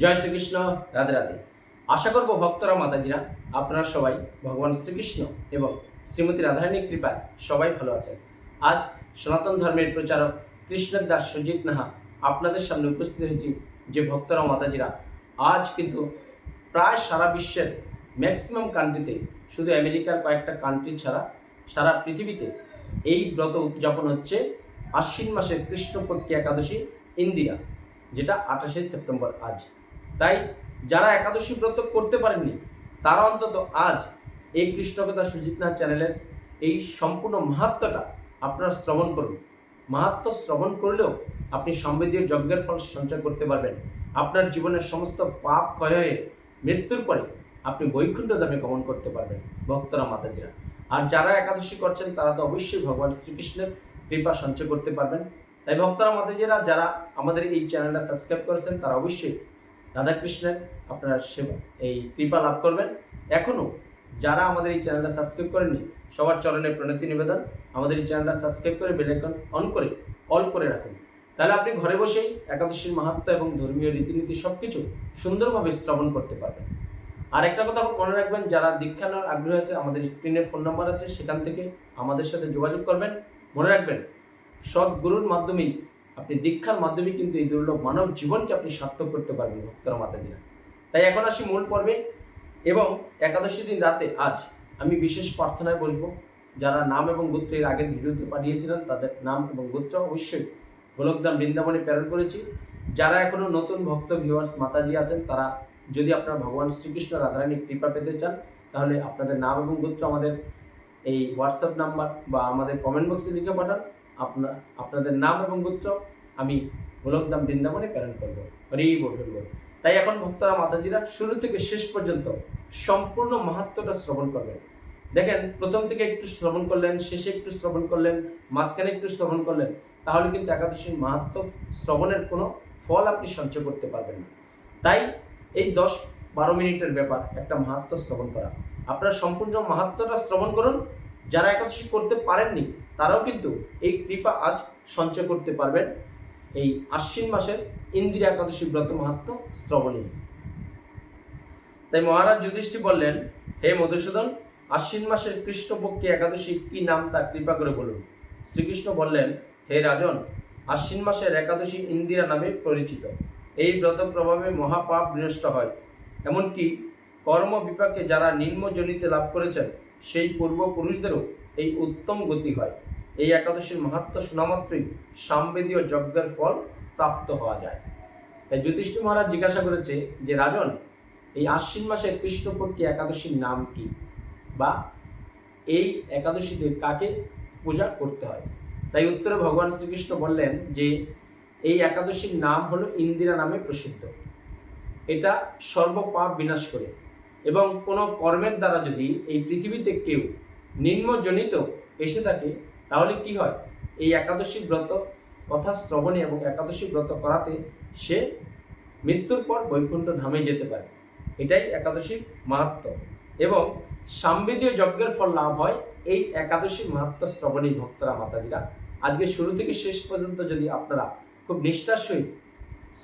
জয় শ্রীকৃষ্ণ, রাধে রাধে। আশা করব ভক্তরা, মাতাজিরা, আপনারা সবাই ভগবান শ্রীকৃষ্ণ এবং শ্রীমতী রাধারানীর কৃপায় সবাই ভালো আছেন। আজ সনাতন ধর্মের প্রচারক কৃষ্ণের দাস সুজিত নাহা আপনাদের সামনে উপস্থিত হয়েছি। যে ভক্তরা, মাতাজিরা, আজ কিন্তু প্রায় সারা বিশ্বের ম্যাক্সিমাম কান্ট্রিতে শুধু আমেরিকার কয়েকটা কান্ট্রি ছাড়া সারা পৃথিবীতে এই ব্রত উদযাপন হচ্ছে আশ্বিন মাসের কৃষ্ণপক্ষী একাদশী, ইন্দিরা, যেটা আঠাশে সেপ্টেম্বর আজ। তাই যারা একাদশী ব্রত করতে পারেননি, তারা অন্তত আজ এই কৃষ্ণকথা সুজিতনাথ চ্যানেলের এই সম্পূর্ণ মাহাত্মটা আপনারা শ্রবণ করুন। মাহাত্ম শ্রবণ করলেও আপনি সম্বেদীয় যজ্ঞের ফল সঞ্চয় করতে পারবেন। আপনার জীবনের সমস্ত পাপ ক্ষয় হয়ে মৃত্যুর পরে আপনি বৈকুণ্ঠ ধামে গমন করতে পারবেন ভক্তরা, মাতাজিরা। আর যারা একাদশী করছেন, তারা তো অবশ্যই ভগবান শ্রীকৃষ্ণের কৃপা সঞ্চয় করতে পারবেন। তাই ভক্তরা, মাতাজিরা, যারা আমাদের এই চ্যানেলটা সাবস্ক্রাইব করেছেন, তারা অবশ্যই রাধাকৃষ্ণের আপনারা সেবা এই কৃপা লাভ করবেন। এখনও যারা আমাদের এই চ্যানেলটা সাবস্ক্রাইব করেননি, সবার চরণে প্রণতি নিবেদন। আমাদের এই চ্যানেলটা সাবস্ক্রাইব করে বেলাইকন অন করে অল করে রাখুন। তাহলে আপনি ঘরে বসেই একাদশীর মাহাত্ম এবং ধর্মীয় রীতিনীতি সব কিছু সুন্দরভাবে শ্রবণ করতে পারবেন। আর একটা কথা মনে রাখবেন, যারা দীক্ষা নেওয়ার আগ্রহ আছে, আমাদের স্ক্রিনে ফোন নাম্বার আছে, সেখান থেকে আমাদের সাথে যোগাযোগ করবেন। মনে রাখবেন সৎ গুরুর মাধ্যমেই আপনি দীক্ষার মাধ্যমে কিন্তু এই দুর্লভ মানব জীবনকে আপনি সার্থক করতে পারবেন ভক্তরা মাতাজিরা। তাই এখন আসি মূল পর্বে এবং একাদশী দিন রাতে আজ আমি বিশেষ প্রার্থনায় বসবো। যারা নাম এবং গোত্র এর আগের ভিডিওতে পাঠিয়েছিলেন, তাদের নাম এবং গোত্র অবশ্যই গোলকদাম বৃন্দাবনে প্রেরণ করেছি। যারা এখনও নতুন ভক্ত ভিউয়ার্স মাতাজি আছেন, তারা যদি আপনারা ভগবান শ্রীকৃষ্ণ রাধারানীর কৃপা পেতে চান, তাহলে আপনাদের নাম এবং গোত্র আমাদের এই হোয়াটসঅ্যাপ নাম্বার বা আমাদের কমেন্ট বক্সে লিখে পাঠান। আপনার আপনাদের নাম এবং গোত্র আমি গোলকদাম বৃন্দাবনে প্রেরণ করব। হরি বল হরি বল। তাই এখন ভক্তরা, মাতাজিরা শুরু থেকে শেষ পর্যন্ত সম্পূর্ণ মাহাত্মটা শ্রবণ করবেন। দেখেন, প্রথম থেকে একটু শ্রবণ করলেন, শেষে একটু শ্রবণ করলেন, মাঝখানে একটু শ্রবণ করলেন, তাহলে কিন্তু একাদশীর মাহাত্ম শ্রবণের কোনো ফল আপনি সঞ্চয় করতে পারবেন না। তাই এই দশ বারো মিনিটের ব্যাপার, একটা মাহাত্ম শ্রবণ করা। আপনারা সম্পূর্ণ মাহাত্মটা শ্রবণ করুন। যারা একাদশী করতে পারেননি তারাও কিন্তু এই কৃপা আজ সঞ্চয় করতে পারবেন এই আশ্বিন মাসের ইন্দিরা একাদশী ব্রত মাহাত্ম শ্রবণী। তাই মহারাজ যুধিষ্ঠি বললেন, হে মধুসূদন, আশ্বিন মাসের কৃষ্ণপক্ষী একাদশী কি নাম তা কৃপা করে বলুন। শ্রীকৃষ্ণ বললেন, হে রাজন, আশ্বিন মাসের একাদশী ইন্দিরা নামে পরিচিত। এই ব্রত প্রভাবে মহাপাপ বিনষ্ট হয়। এমনকি কর্ম বিপাকে যারা নিম্নজনিতে লাভ করেছেন, সেই পূর্বপুরুষদেরও এই উত্তম গতি হয়। এই একাদশীর মাহাত্ম শোনামাত্রই সামবেদীয় যজ্ঞের ফল প্রাপ্ত হওয়া যায়। তাই জ্যোতিষ্ঠ মহারাজ জিজ্ঞাসা করেছে যে, রাজন, এই আশ্বিন মাসের কৃষ্ণপক্ষী একাদশীর নাম কি? বা এই একাদশীতে কাকে পূজা করতে হয়? তাই উত্তরে ভগবান শ্রীকৃষ্ণ বললেন যে, এই একাদশীর নাম হলো ইন্দিরা নামে প্রসিদ্ধ। এটা সর্বপাপ বিনাশ করে এবং কোনো কর্মের দ্বারা যদি এই পৃথিবীতে কেউ নিম্নজনিত এসে থাকে, তাহলে কি হয়? এই একাদশী ব্রত কথা শ্রবণে এবং একাদশী ব্রত করাতে সে মৃত্যুর পর বৈকুণ্ঠ ধামে যেতে পারে। এটাই একাদশীর মাহাত্ম। এবং সাম্বেদীয় যজ্ঞের ফল লাভ হয় এই একাদশী মাহাত্ম শ্রবণী ভক্তরা, মাতাজিরা। আজকে শুরু থেকে শেষ পর্যন্ত যদি আপনারা খুব নিষ্ঠার সহিত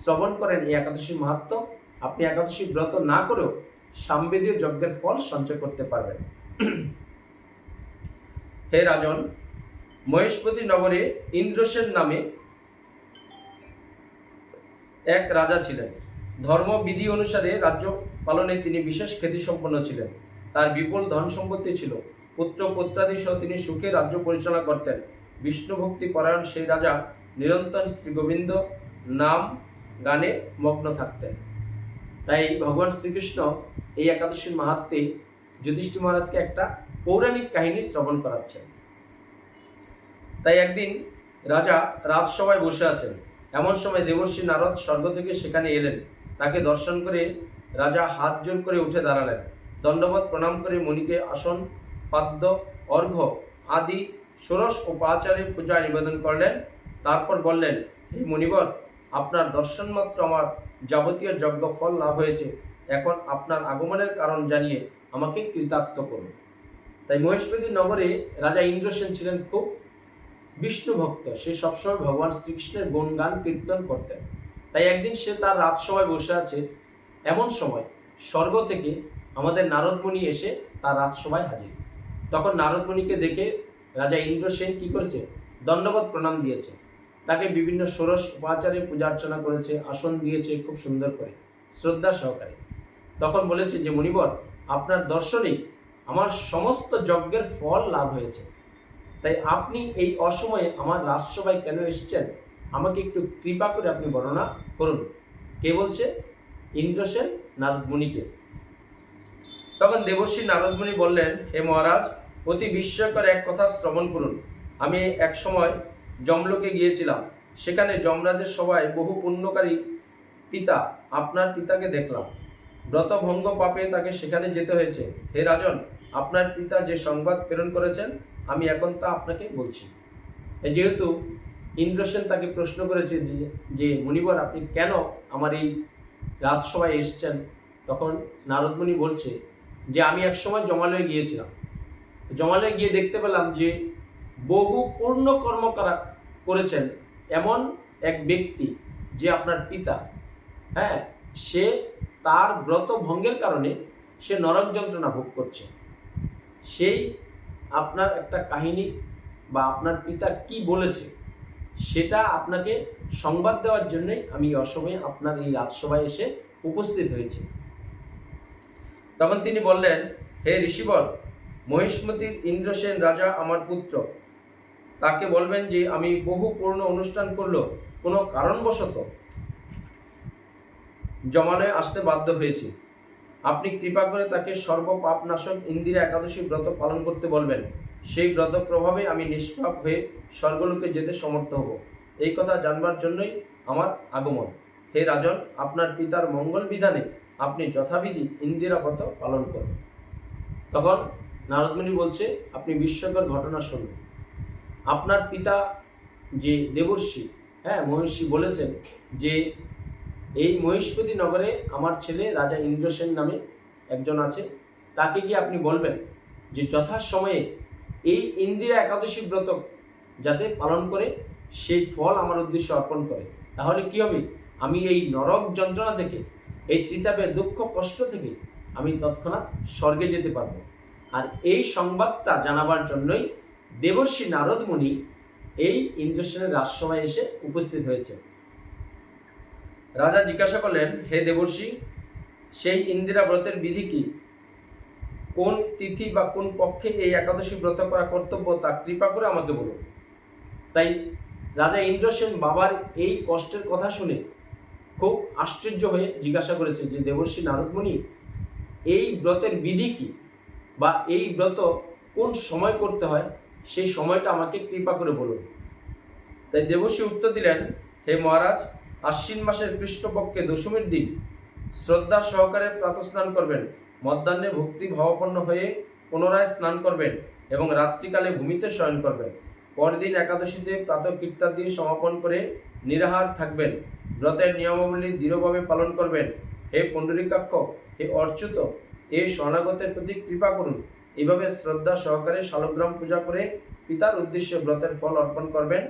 শ্রবণ করেন এই একাদশী মাহাত্ম, আপনি একাদশী ব্রত না করেও সাম্বেদীয় যজ্ঞের ফল সঞ্চয় করতে পারবেন। হে রাজন, মহেশপতি নগরে ইন্দ্রসেন নামে এক রাজা ছিলেন। ধর্মবিধি অনুসারে রাজ্য পালনে তিনি বিশেষ খ্যাতিসম্পন্ন ছিলেন। তার বিপুল ধন সম্পত্তি ছিল। পুত্র পুত্রাদি সহ তিনি সুখে রাজ্য পরিচালনা করতেন। বিষ্ণুভক্তি পরায়ণ সেই রাজা নিরন্তর শ্রীগোবিন্দ নাম গানে মগ্ন থাকতেন। তাই ভগবান শ্রীকৃষ্ণ এই একাদশীর মাহাত্মে যুধিষ্ঠির মহারাজকে একটা পৌরাণিক কাহিনী শ্রবণ করাচ্ছেন। তাই একদিন রাজা রাজসভায় বসে আছেন। এমন সময় দেবর্ষী নারদ স্বর্গ থেকে সেখানে এলেন। তাকে দর্শন করে রাজা হাত জোর করে উঠে দাঁড়ালেন। দণ্ডবত প্রণাম করে মণিকে আসন, পাদ্য, অর্ঘ্য আদি, ষোড়শ ও পাচারে পূজা নিবেদন করলেন। তারপর বললেন, হে মণিবর আপনার দর্শন মাত্র আমার যাবতীয় যজ্ঞ ফল লাভ হয়েছে। এখন আপনার আগমনের কারণ জানিয়ে আমাকে কৃতার্থ করুন। তাই মহেশবেদী নগরে রাজা ইন্দ্রসেন ছিলেন খুব বিষ্ণু ভক্ত। সে সবসময় ভগবান শ্রীকৃষ্ণের গুণগান, কীর্তন করতেন। তাই একদিন সে তার রাজসভায় বসে আছে এমন সময় স্বর্গ থেকে আমাদের নারদমণি এসে তার রাজসভায় হাজির। তখন নারদমণিকে দেখে রাজা ইন্দ্রসেন কি করেছে? দণ্ডবত প্রণাম দিয়েছে। তাকে বিভিন্ন ষোড়শ উপাচারে পূজা অর্চনা করেছে, আসন দিয়েছে খুব সুন্দর করে, শ্রদ্ধা সহকারে। তখন বলেছে যে মণিবর আপনার দর্শনেই আমার সমস্ত যজ্ঞের ফল লাভ হয়েছে। তাই আপনি এই অসময়ে আমার রাজসভায় কেন এসছেন? আমাকে একটু কৃপা করে আপনি বর্ণনা করুন। কে বলছে? ইন্দ্রসেন নারদমুনিকে তখন দেবর্ষী নারদমণি বললেন, হে মহারাজ, অতি বিস্ময়কর এক কথা শ্রবণ করুন। আমি এক সময় জমলোকে গিয়েছিলাম। সেখানে যমরাজের সভায় বহু পুণ্যকারী পিতা আপনার পিতাকে দেখলাম। ব্রতভঙ্গ পাপে তাকে সেখানে যেতে হয়েছে। হে রাজন আপনার পিতা যে সংবাদ প্রেরণ করেছেন, আমি এখন তা আপনাকে বলছি। যেহেতু ইন্দ্রসেন তাকে প্রশ্ন করেছে যে- মুনিবর, আপনি কেন আমার এই রাজসভায় এসেছেন? তখন নারদমণি বলছে যে, আমি এক সময় জমালয়ে গিয়েছিলাম। জমালয়ে গিয়ে দেখতে পেলাম যে, বহু পূর্ণ কর্ম করা, করেছেন এমন এক ব্যক্তি যে আপনার পিতা। হ্যাঁ সে তার ব্রত ভঙ্গের কারণে সে নরক যন্ত্রণা ভোগ করছে। সেই আপনার একটা কাহিনী বা আপনার পিতা কি বলেছে, সেটা আপনাকে সংবাদ দেওয়ার জন্যই আমি এই অসময়ে আপনার এই রাজসভায় এসে উপস্থিত হয়েছি। তখন তিনি বললেন, হে ঋষিবর, মহিষ্মতির ইন্দ্রসেন রাজা আমার পুত্র। তাকে বলবেন যে আমি বহু পূর্ণ অনুষ্ঠান করল কোনো কারণবশত জমালয়ে আসতে বাধ্য হয়েছি। আপনি কৃপা করে তাকে সর্বপাপ নাশক ইন্দিরা একাদশী ব্রত পালন করতে বলবেন। সেই ব্রত প্রভাবে আমি নিষ্পাপ হয়ে স্বর্গলোকে যেতে সমর্থ হব। এই কথা জানবার জন্যই আমার আগমন। হে রাজন, আপনার পিতার মঙ্গল বিধানে আপনি যথাবিধি ইন্দিরা ব্রত পালন করুন। তখন নারদমণি বলছে, আপনি বিস্ময়কর ঘটনা শুনুন। আপনার পিতা যে দেবর্ষি হ্যাঁ মহর্ষি বলেছেন যে এই মহিষ্পতি নগরে আমার ছেলে রাজা ইন্দ্রসেন নামে একজন আছে। তাকে গিয়ে আপনি বলবেন যে যথাসময়ে এই ইন্দিরা একাদশী ব্রত যাতে পালন করে সেই ফল আমার উদ্দেশ্যে অর্পণ করে। তাহলে কি হবে? আমি এই নরক যন্ত্রণা থেকে, এই ত্রিতাপের দুঃখ কষ্ট থেকে আমি তৎক্ষণাৎ স্বর্গে যেতে পারব। আর এই সংবাদটা জানাবার জন্যই দেবর্ষী নারদ মুনি এই ইন্দ্রসেনের রাজসভায় এসে উপস্থিত হয়েছে রাজা জিজ্ঞাসা করলেন, হে দেবর্ষি, সেই ইন্দিরা ব্রতের বিধি কি? কোন তিথি বা কোন পক্ষে এই একাদশী ব্রত করা কর্তব্য, তা কৃপা করে আমাকে বলুন তাই রাজা ইন্দ্রসেন বাবার এই কষ্টের কথা শুনে খুব আশ্চর্য হয়ে জিজ্ঞাসা করেছে যে, দেবর্ষী নারদমণি, এই ব্রতের বিধি কি? বা এই ব্রত কোন সময় করতে হয়? সেই সময়টা আমাকে কৃপা করে বলুন তাই দেবর্ষী উত্তর দিলেন, হে মহারাজ আশ্বিন মাসের কৃষ্ণপক্ষে দশমীর দিন শ্রদ্ধা সহকারে প্রাতস্নান করবেন। মধ্যাহ্নে ভক্তি ভাবাপন্ন হয়ে পুনরায় স্নান করবেন এবং রাত্রিকালে ভূমিতে শয়ন করবেন। পরদিন একাদশীতে প্রাতঃ কীর্তাদি সমাপন করে নিরাহার থাকবেন। ব্রতের নিয়মাবলী দৃঢ়ভাবে পালন করবেন। হে পুণ্ডরিকাক্ষ হে অর্চুত এ শরণাগতের প্রতি কৃপা করুন। এভাবে শ্রদ্ধা সহকারে শালগ্রাম পূজা করে পিতার উদ্দেশ্যে ব্রতের ফল অর্পণ করবেন।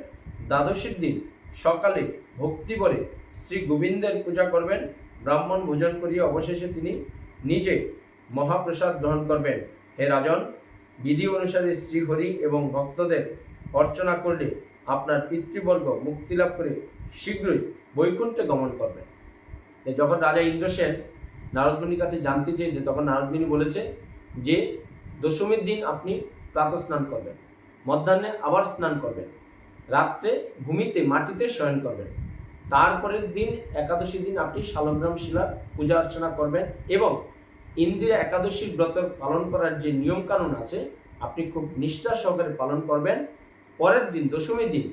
দ্বাদশীর দিন সকালে ভক্তি করে শ্রী গোবিন্দের পূজা করবেন, ব্রাহ্মণ ভোজন করিয়ে অবশেষে তিনি নিজে মহাপ্রসাদ গ্রহণ করবেন। হে রাজন, বিধি অনুসারে শ্রীহরি এবং ভক্তদের অর্চনা করলে আপনার পিতৃবর্গ মুক্তি লাভ করে শীঘ্রই বৈকুণ্ঠে গমন করবেন। যখন রাজা ইন্দ্রসেন নারদমণির কাছে জানতে চেয়েছে তখন নারদমণি বলেছে যে, দশমীর দিন আপনি প্রাতঃ স্নান করবেন, মধ্যাহ্নে আবার স্নান করবেন। রাত্রে ভূমিতে মাটিতে শয়ন করবেন। তারপরের দিন একাদশী দিন আপনি শালগ্রাম শিলার পূজা অর্চনা করবেন এবং ইন্দিরা একাদশী ব্রত পালন করার যে নিয়মকানুন আছে, আপনি খুব নিষ্ঠা সহকারে পালন করবেন। পরের দিন দশমী দিন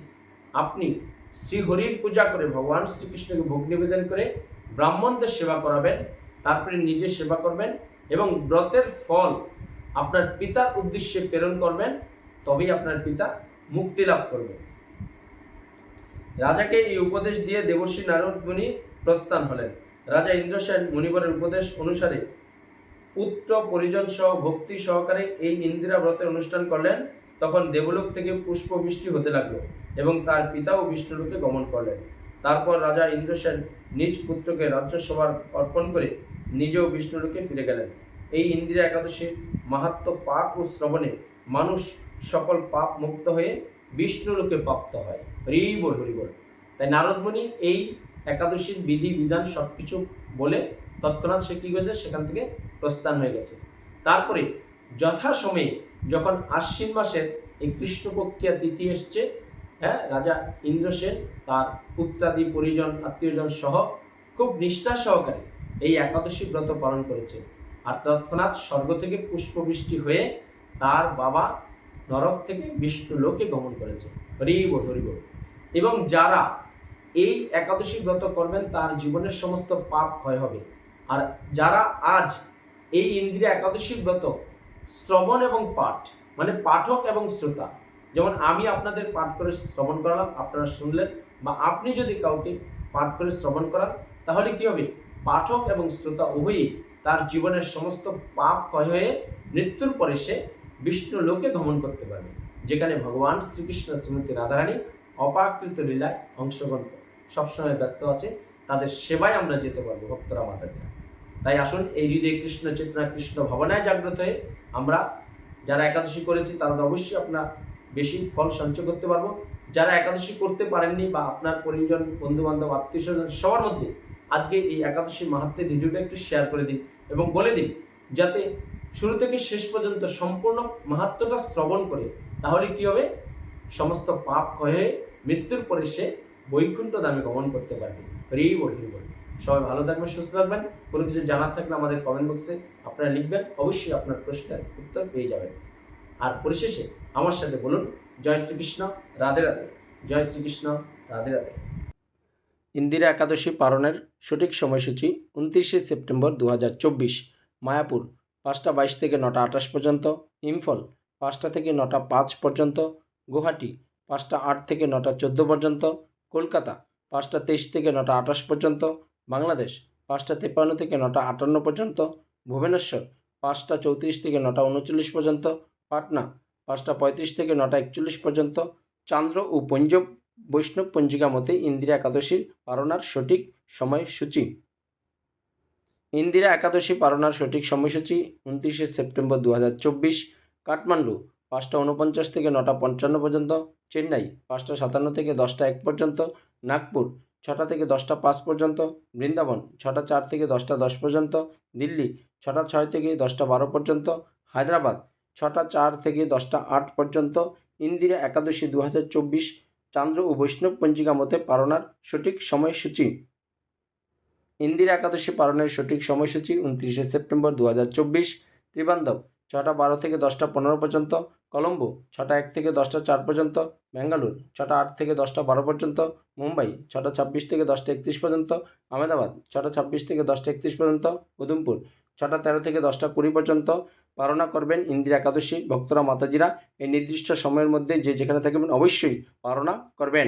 আপনি শ্রীহরির পূজা করে ভগবান শ্রীকৃষ্ণকে ভোগ নিবেদন করে ব্রাহ্মণদের সেবা করাবেন, তারপরে নিজে সেবা করবেন এবং ব্রতের ফল আপনার পিতার উদ্দেশ্যে প্রেরণ করবেন, তবেই আপনার পিতা মুক্তি লাভ করবে রাজাকে এই উপদেশ দিয়ে দেবশ্রী নারদ মুনি প্রস্থান হলেন। রাজা ইন্দ্রসেন মুনিবরের উপদেশ অনুসারে পুত্র পরিজন সহ ভক্তি সহকারে এই ইন্দিরা ব্রতের অনুষ্ঠান করলেন। তখন দেবলোক থেকে পুষ্পবৃষ্টি হতে লাগল এবং তার পিতাও বিষ্ণুলোকে গমন করলেন। তারপর রাজা ইন্দ্রসেন নিজ পুত্রকে রাজ্যসভার অর্পণ করে নিজেও বিষ্ণুলোকে ফিরে গেলেন। এই ইন্দিরা একাদশীর মাহাত্ম পাঠ ও শ্রবণে মানুষ সকল পাপ মুক্ত হয়ে বিষ্ণুলোকে প্রাপ্ত হয়। হরিবল হরিবল তাই নারদমণি এই একাদশীর বিধি, বিধান সব কিছু বলে তৎক্ষণাৎ সে কী করেছে? সেখান থেকে প্রস্থান হয়ে গেছে। তারপরে যথাসময়ে যখন আশ্বিন মাসের এই কৃষ্ণপক্ষিয়া তিথি এসছে হ্যাঁ রাজা ইন্দ্রসেন তার পুত্রাদি, পরিজন, আত্মীয়জন সহ খুব নিষ্ঠা সহকারে এই একাদশী ব্রত পালন করেছে। আর তৎক্ষণাৎ স্বর্গ থেকে পুষ্পবৃষ্টি হয়ে তার বাবা নরক থেকে বিষ্ণু লোকে গমন করেছে। হরিব হরিব। এবং যারা এই একাদশী ব্রত করবেন, তার জীবনের সমস্ত পাপ ক্ষয় হবে। আর যারা আজ এই ইন্দ্রিয় একাদশী ব্রত, শ্রবণ এবং পাঠ মানে পাঠক এবং শ্রোতা, যেমন আমি আপনাদের পাঠ করে শ্রবণ করালাম, আপনারা শুনলেন, বা আপনি যদি কাউকে পাঠ করে শ্রবণ করান, তাহলে কি হবে? পাঠক এবং শ্রোতা উভয়ই তার জীবনের সমস্ত পাপ ক্ষয় হয়ে মৃত্যুর পরে সে বিষ্ণু লোকে গমন করতে পারবে, যেখানে ভগবান শ্রীকৃষ্ণ শ্রীমতী রাধারানী অপাকৃত লীলায় অংশগ্রহণ সবসময় ব্যস্ত আছে, তাদের সেবায় আমরা যেতে পারব ভক্তরা মাতাজিরা তাই আসুন এই হৃদয়ে কৃষ্ণ চেতনা, কৃষ্ণ ভাবনায় জাগ্রত হয়ে আমরা যারা একাদশী করেছি, তারা তো অবশ্যই আপনার বেশি ফল সঞ্চয় করতে পারব। যারা একাদশী করতে পারেননি বা আপনার পরিজন বন্ধু বান্ধব আত্মীয় স্বজন সবার মধ্যে আজকে এই একাদশী মাহাত্মের ভিডিওটা একটু শেয়ার করে দিন এবং বলে দিন, যাতে শুরু থেকে শেষ পর্যন্ত সম্পূর্ণ মাহাত্মটা শ্রবণ করে, তাহলে কি হবে? সমস্ত পাপ ক্ষয়ে মৃত্যুর পরে সে বৈকুণ্ঠ দামে গমন করতে পারবে। হরি বল হরি বল। সবাই ভালো থাকবেন, সুস্থ থাকবেন। কোনো কিছু জানার থাকলে আমাদের কমেন্ট বক্সে আপনারা লিখবেন। অবশ্যই আপনার প্রশ্নের উত্তর পেয়ে যাবেন। আর পরিশেষে আমার সাথে বলুন, জয় শ্রীকৃষ্ণ, রাধে রাধে। জয় শ্রীকৃষ্ণ, রাধে রাধে। ইন্দিরা একাদশী পালনের সঠিক সময়সূচি উনত্রিশে সেপ্টেম্বর দু হাজার চব্বিশ, মায়াপুর। পাঁচটা বাইশ থেকে নটা আঠাশ পর্যন্ত, ইম্ফল পাঁচটা থেকে নটা পাঁচ পর্যন্ত, গুয়াহাটি পাঁচটা আট থেকে নটা চোদ্দ পর্যন্ত, কলকাতা পাঁচটা তেইশ থেকে নটা আঠাশ পর্যন্ত, বাংলাদেশ পাঁচটা তেপ্পান্ন থেকে নটা আটান্ন পর্যন্ত, ভুবনেশ্বর পাঁচটা চৌত্রিশ থেকে নটা উনচল্লিশ পর্যন্ত, পাটনা পাঁচটা পঁয়ত্রিশ থেকে নটা একচল্লিশ পর্যন্ত, চান্দ্র ও পঞ্জব বৈষ্ণব পঞ্জিকা মতে ইন্দিরা একাদশীর পালনার সঠিক সময়সূচি। ইন্দিরা একাদশী পালনার সঠিক সময়সূচি উনত্রিশে সেপ্টেম্বর দু হাজার চব্বিশ, কাঠমান্ডু পাঁচটা উনপঞ্চাশ থেকে নটা পঞ্চান্ন পর্যন্ত, চেন্নাই পাঁচটা সাতান্ন থেকে দশটা এক পর্যন্ত, নাগপুর ছটা থেকে দশটা পাঁচ পর্যন্ত, বৃন্দাবন ছটা চার থেকে দশটা দশ পর্যন্ত, দিল্লি ছটা ছয় থেকে দশটা বারো পর্যন্ত, হায়দ্রাবাদ ছটা চার থেকে দশটা আট পর্যন্ত, ইন্দিরা একাদশী দু হাজার চব্বিশ, চান্দ্র ও বৈষ্ণব পঞ্জিকা মতে পালনার সঠিক সময়সূচি ইন্দিরা একাদশী পালনের সঠিক সময়সূচি উনত্রিশে সেপ্টেম্বর দু হাজার চব্বিশ, ত্রিবান্ধব, ছটা বারো থেকে দশটা পনেরো পর্যন্ত, কলম্বো, ছটা এক থেকে দশটা চার পর্যন্ত, ব্যাঙ্গালোর, ছটা আট থেকে দশটা বারো পর্যন্ত, মুম্বাই, ছটা ছাব্বিশ থেকে দশটা একত্রিশ পর্যন্ত, আহমেদাবাদ, ছটা ছাব্বিশ থেকে দশটা একত্রিশ পর্যন্ত, উধমপুর, ছটা তেরো থেকে দশটা কুড়ি পর্যন্ত, পালনা করবেন ইন্দিরা একাদশী ভক্তরা মাতাজিরা। এই নির্দিষ্ট সময়ের মধ্যে যে যেখানে থাকবেন অবশ্যই পালনা করবেন।